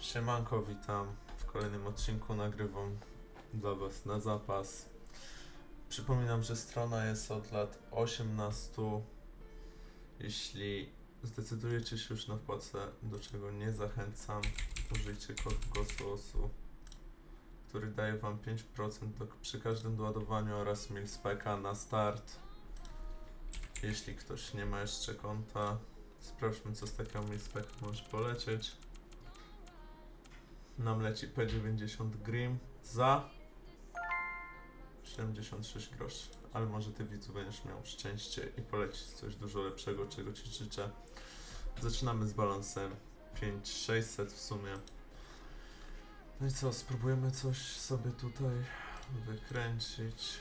Siemanko, witam. W kolejnym odcinku nagrywam dla Was na zapas. Przypominam, że strona jest od lat 18. Jeśli zdecydujecie się już na wpłacę, do czego nie zachęcam, użyjcie kodu GOSUOSu, który daje Wam 5% do, przy każdym doładowaniu oraz milspeka na start. Jeśli ktoś nie ma jeszcze konta, sprawdźmy co z takiego milspeka może polecieć. Nam leci P90 Grim za 76 groszy. Ale może ty widzu będziesz miał szczęście i polecić coś dużo lepszego, czego ci życzę. Zaczynamy z balansem 5600 w sumie. No i co, spróbujemy coś sobie tutaj wykręcić.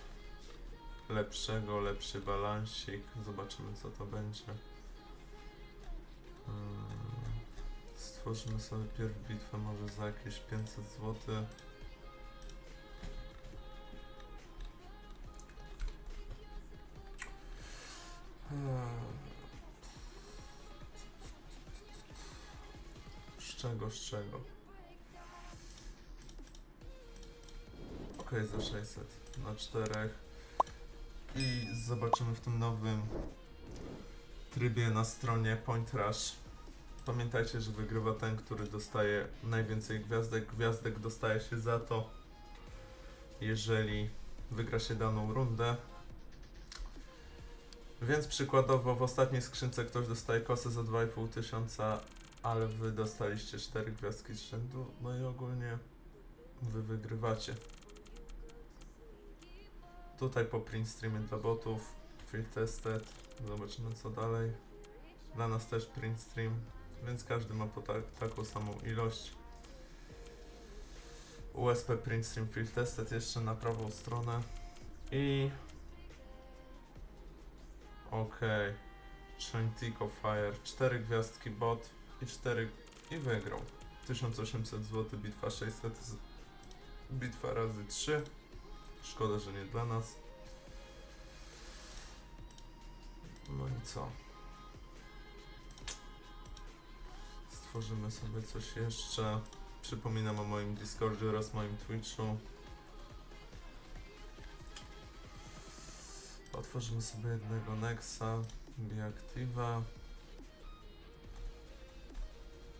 Lepszego, lepszy balansik. Zobaczymy co to będzie. Hmm. Stworzymy sobie pierw bitwę może za jakieś 500 zł. Z czego, z czego? Okej, za 600 na czterech. I zobaczymy w tym nowym trybie na stronie Point Rush. Pamiętajcie, że wygrywa ten, który dostaje najwięcej gwiazdek. Gwiazdek dostaje się za to, jeżeli wygra się daną rundę. Więc przykładowo w ostatniej skrzynce ktoś dostaje kosę za 2,5 tysiąca, ale wy dostaliście 4 gwiazdki z rzędu, no i ogólnie wy wygrywacie. Tutaj po print streamie dla botów, field tested, zobaczymy co dalej. Dla nas też print stream, więc każdy ma po tak, taką samą ilość. USB Print Stream Field Tested jeszcze na prawą stronę. I okej. Shintico Fire. 4 gwiazdki bot i 4 i wygrał. 1800 zł bitwa 600 z, bitwa razy 3 szkoda, że nie dla nas. No i co Stworzymy sobie coś jeszcze. Przypominam o moim Discordzie oraz moim Twitchu. Otworzymy sobie jednego Nexa, Biactiva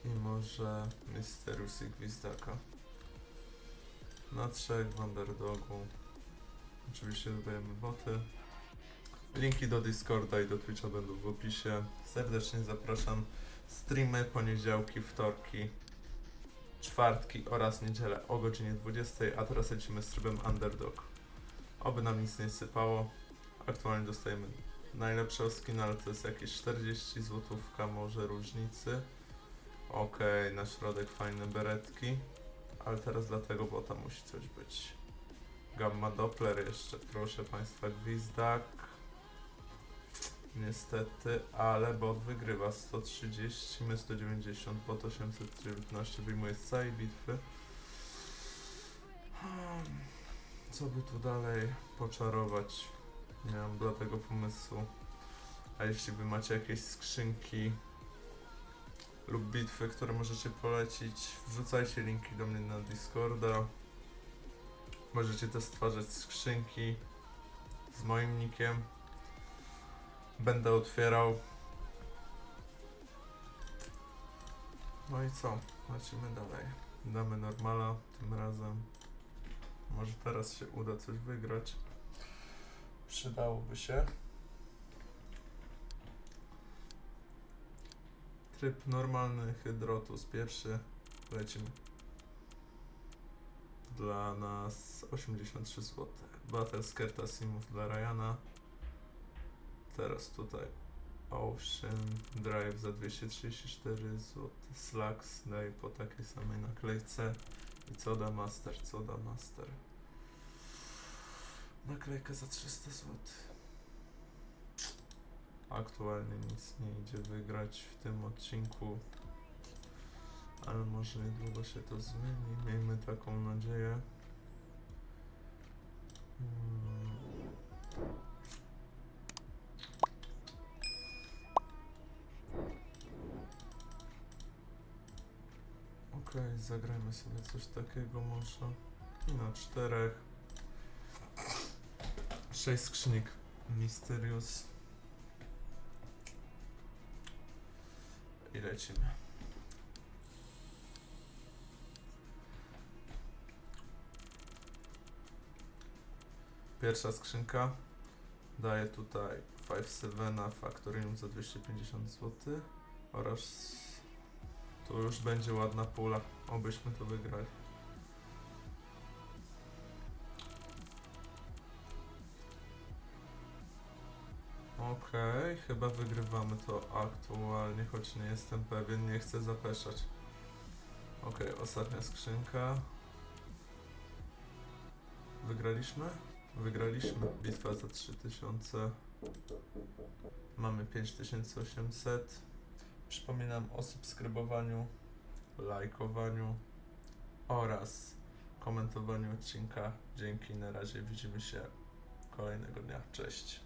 i może Mysterius i Gwizdaka. Na trzech w underdogu. Oczywiście dodajemy boty. Linki do Discorda i do Twitcha będą w opisie. Serdecznie zapraszam. Streamy poniedziałki, wtorki, czwartki oraz niedzielę o godzinie 20, a teraz lecimy z trybem Underdog. Oby nam nic nie sypało. Aktualnie dostajemy najlepsze skin, ale to jest jakieś 40 złotówka może różnicy. Okej, na środek fajne beretki. Ale teraz dla tego bota musi coś być. Gamma Doppler jeszcze, proszę Państwa, gwizdak. Niestety, ale bot wygrywa 130, my 190, bot 819 wyjmuje z całej bitwy. Hmm, Co by tu dalej poczarować? Nie mam dla tego pomysłu. A jeśli wy macie jakieś skrzynki lub bitwy, które możecie polecić, wrzucajcie linki do mnie na Discorda. Możecie też stwarzać skrzynki z moim nickiem. Będę otwierał. No i co? Lecimy dalej. Damy normala tym razem. Może teraz się uda coś wygrać. Przydałoby się. Tryb normalny, Hydrotus pierwszy. Lecimy. Dla nas 83 zł. Battle Skerta Simów dla Ryana. Teraz tutaj Ocean Drive za 234 zł. Slacks daje po takiej samej naklejce. I co da Master, co da Master. Naklejka za 300 zł. Aktualnie nic nie idzie wygrać w tym odcinku. Ale może niedługo się to zmieni. Miejmy taką nadzieję. Hmm. Ok. Okej, zagrajmy sobie coś takiego może. I na czterech. Sześć skrzynik. Mysterious. I lecimy. Pierwsza skrzynka daje tutaj 5 Sylvena Factorium za 250 zł oraz tu już będzie ładna pula, obyśmy to wygrali. Okej, chyba wygrywamy to aktualnie, choć nie jestem pewien, nie chcę zapeszać. Okej, ostatnia skrzynka. Wygraliśmy? Wygraliśmy. Bitwa za 3000. Mamy 5800. Przypominam o subskrybowaniu, lajkowaniu oraz komentowaniu odcinka. Dzięki, na razie widzimy się kolejnego dnia. Cześć.